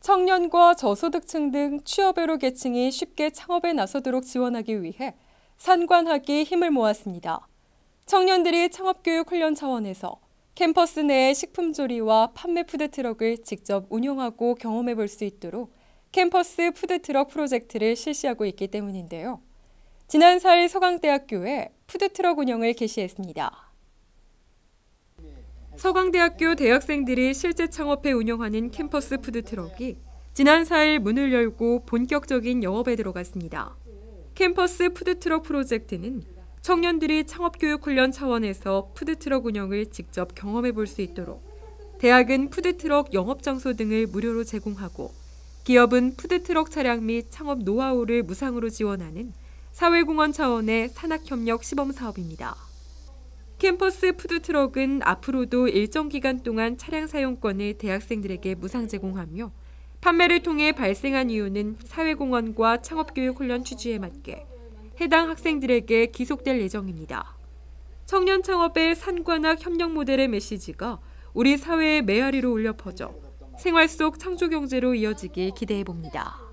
청년과 저소득층 등 취업외로 계층이 쉽게 창업에 나서도록 지원하기 위해 산관학이 힘을 모았습니다. 청년들이 창업교육 훈련 차원에서 캠퍼스 내의 식품조리와 판매 푸드트럭을 직접 운영하고 경험해 볼 수 있도록 캠퍼스 푸드트럭 프로젝트를 실시하고 있기 때문인데요. 지난 4일 서강대학교에 푸드트럭 운영을 개시했습니다. 서강대학교 대학생들이 실제 창업해 운영하는 캠퍼스 푸드트럭이 지난 4일 문을 열고 본격적인 영업에 들어갔습니다. 캠퍼스 푸드트럭 프로젝트는 청년들이 창업교육 훈련 차원에서 푸드트럭 운영을 직접 경험해 볼 수 있도록 대학은 푸드트럭 영업 장소 등을 무료로 제공하고 기업은 푸드트럭 차량 및 창업 노하우를 무상으로 지원하는 사회공헌 차원의 산학협력 시범 사업입니다. 캠퍼스 푸드트럭은 앞으로도 일정 기간 동안 차량 사용권을 대학생들에게 무상 제공하며 판매를 통해 발생한 이유는 사회공헌과 창업교육 훈련 취지에 맞게 해당 학생들에게 기속될 예정입니다. 청년 창업의 산관학 협력 모델의 메시지가 우리 사회의 메아리로 울려 퍼져 생활 속 창조 경제로 이어지길 기대해 봅니다.